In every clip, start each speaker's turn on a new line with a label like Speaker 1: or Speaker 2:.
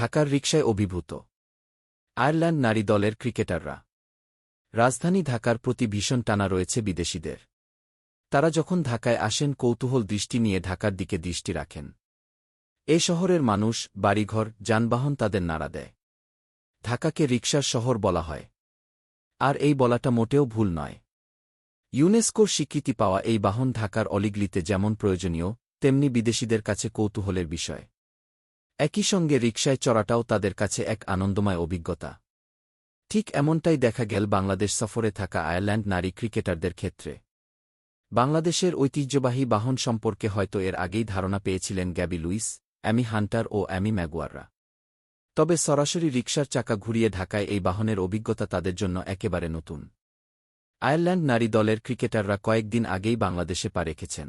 Speaker 1: ঢাকার রিকশায় অভিভূত। আয়ারল্যান্ড নারী দলের ক্রিকেটাররা। রাজধানী ঢাকার প্রতি ভীষণ টানা রয়েছে বিদেশিদের। তারা যখন ঢাকায় আসেন, কৌতূহল দৃষ্টি নিয়ে ঢাকার দিকে দৃষ্টি রাখেন। এ শহরের মানুষ, বাড়িঘর, যানবাহন তাদের নাড়া দেয়। ঢাকাকে রিকশার শহর বলা হয়। আর এই বলাটা মোটেও ভুল নয়। ইউনেস্কোর স্বীকৃতি পাওয়া এই বাহন ঢাকার অলিগলিতে যেমন প্রয়োজনীয়, তেমনি বিদেশিদের কাছে কৌতূহলের বিষয়। একই সঙ্গে রিকশায় চড়াটাও তাদের কাছে এক আনন্দময় অভিজ্ঞতা। ঠিক এমনটাই দেখা গেল বাংলাদেশ সফরে থাকা আয়ারল্যান্ড নারী ক্রিকেটারদের ক্ষেত্রে। বাংলাদেশের ঐতিহ্যবাহী বাহন সম্পর্কে হয়তো এর আগেই ধারণা পেয়েছিলেন গ্যাবি লুইস, অ্যামি হান্টার ও অ্যামি ম্যাগুয়াররা। তবে সরাসরি রিকশার চাকা ঘুরিয়ে ঢাকায় এই বাহনের অভিজ্ঞতা তাদের জন্য একেবারে নতুন। আয়ারল্যান্ড নারী দলের ক্রিকেটাররা কয়েকদিন আগেই বাংলাদেশে পা রেখেছেন।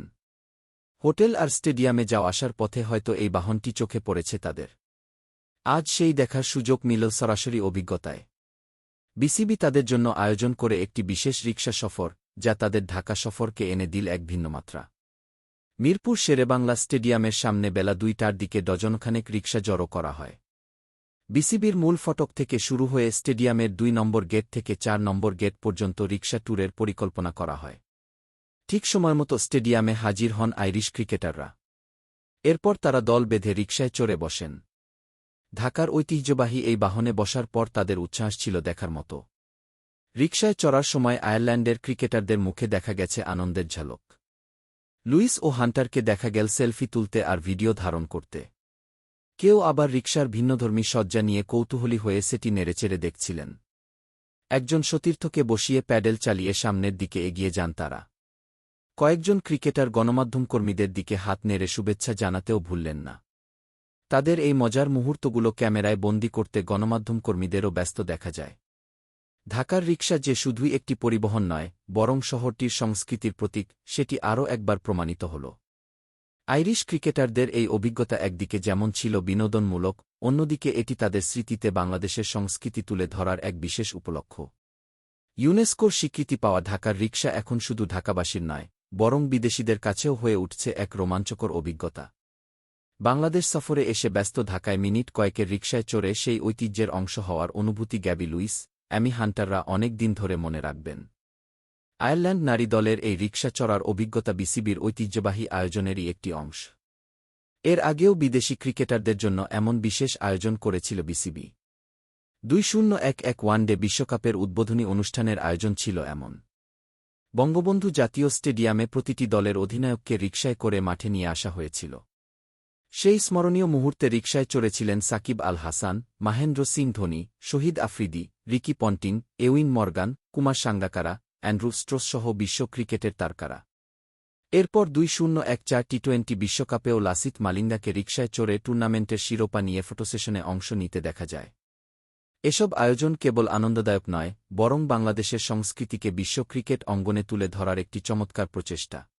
Speaker 1: হোটেল আর স্টেডিয়ামে যাও আসার পথে হয়তো এই বাহনটি চোখে পড়েছে তাদের। আজ সেই দেখার সুযোগ মিলল সরাসরি অভিজ্ঞতায়। বিসিবি তাদের জন্য আয়োজন করে একটি বিশেষ রিকশা সফর, যা তাদের ঢাকা সফরকে এনে দিল এক ভিন্ন মাত্রা মিরপুর শেরেবাংলা স্টেডিয়ামের সামনে বেলা দুইটার দিকে ডজনখানেক রিকশা জড়ো করা হয়। বিসিবির মূল ফটক থেকে শুরু হয়ে স্টেডিয়ামের দুই নম্বর গেট থেকে চার নম্বর গেট পর্যন্ত রিকশা ট্যুরের পরিকল্পনা করা হয়। ঠিক সময়মতো স্টেডিয়ামে হাজির হন আইরিশ ক্রিকেটাররা। এরপর তারা দল বেঁধে রিকশায় চড়ে বসেন। ঢাকার ঐতিহ্যবাহী এই বাহনে বসার পর তাদের উচ্ছ্বাস ছিল দেখার মতো। রিকশায় চড়ার সময় আয়ারল্যান্ডের ক্রিকেটারদের মুখে দেখা গেছে আনন্দের ঝালক। লুইস ও হান্টারকে দেখা গেল সেলফি তুলতে আর ভিডিও ধারণ করতে। কেউ আবার রিকশার ভিন্নধর্মী সজ্জা নিয়ে কৌতূহলী হয়ে সেটি নেড়েচেড়ে দেখছিলেন। একজন সতীর্থকে বসিয়ে প্যাডেল চালিয়ে সামনের দিকে এগিয়ে যান তারা। কয়েকজন ক্রিকেটার গণমাধ্যম কর্মীদের দিকে হাত নেড়ে শুভেচ্ছা জানাতেও ভুললেন না। তাদের এই মজার মুহূর্তগুলো ক্যামেরায় বন্দি করতে গণমাধ্যম কর্মীদেরও ব্যস্ত দেখা যায়। ঢাকার রিকশা যে শুধুই একটি পরিবহন নয়, বরং শহরটির সংস্কৃতির প্রতীক, সেটি আরও একবার প্রমাণিত হল। আইরিশ ক্রিকেটারদের এই অভিজ্ঞতা একদিকে যেমন ছিল বিনোদনমূলক, অন্যদিকে এটি তাদের স্মৃতিতে বাংলাদেশের সংস্কৃতি তুলে ধরার এক বিশেষ উপলক্ষ। ইউনেস্কোর স্বীকৃতি পাওয়া ঢাকার রিকশা এখন শুধু ঢাকাবাসীর নয় বরং বিদেশিদের কাছেও হয়ে উঠছে এক রোমাঞ্চকর অভিজ্ঞতা। বাংলাদেশ সফরে এসে ব্যস্ত ঢাকায় মিনিট কয়েকের রিকশায় চড়ে সেই ঐতিহ্যের অংশ হওয়ার অনুভূতি গ্যাবি লুইস, অ্যামি হান্টাররা অনেক দিন ধরে মনে রাখবেন। আয়ারল্যান্ড নারী দলের এই রিকশা চড়ার অভিজ্ঞতা বিসিবির ঐতিহ্যবাহী আয়োজনেরই একটি অংশ। এর আগেও বিদেশি ক্রিকেটারদের জন্য এমন বিশেষ আয়োজন করেছিল বিসিবি। দুই শূন্য এক এক ওয়ানডে বিশ্বকাপের উদ্বোধনী অনুষ্ঠানের আয়োজন ছিল এমন। বঙ্গবন্ধু জাতীয় স্টেডিয়ামে প্রতিটি দলের অধিনায়ককে রিকশায় করে মাঠে নিয়ে আসা হয়েছিল। সেই স্মরণীয় মুহূর্তে রিকশায় চড়েছিলেন Shakib Al Hasan, Mahendra Singh Dhoni, Shahid Afridi, Ricky Ponting, Eoin Morgan, Kumar Sangakkara, Andrew Strauss সহ বিশ্ব ক্রিকেটের তারকারা। এরপর দুই শূন্য এক চার টি টোয়েন্টি বিশ্বকাপেও লাসিত মালিঙ্গাকে রিকশায় চড়ে টুর্নামেন্টের শিরোপা নিয়ে ফটোসেশনে অংশ নিতে দেখা যায়। এসব আয়োজন কেবল আনন্দদায়ক নয়, বরং বাংলাদেশের সংস্কৃতিকে বিশ্ব ক্রিকেট অঙ্গনে তুলে ধরার একটি চমৎকার প্রচেষ্টা।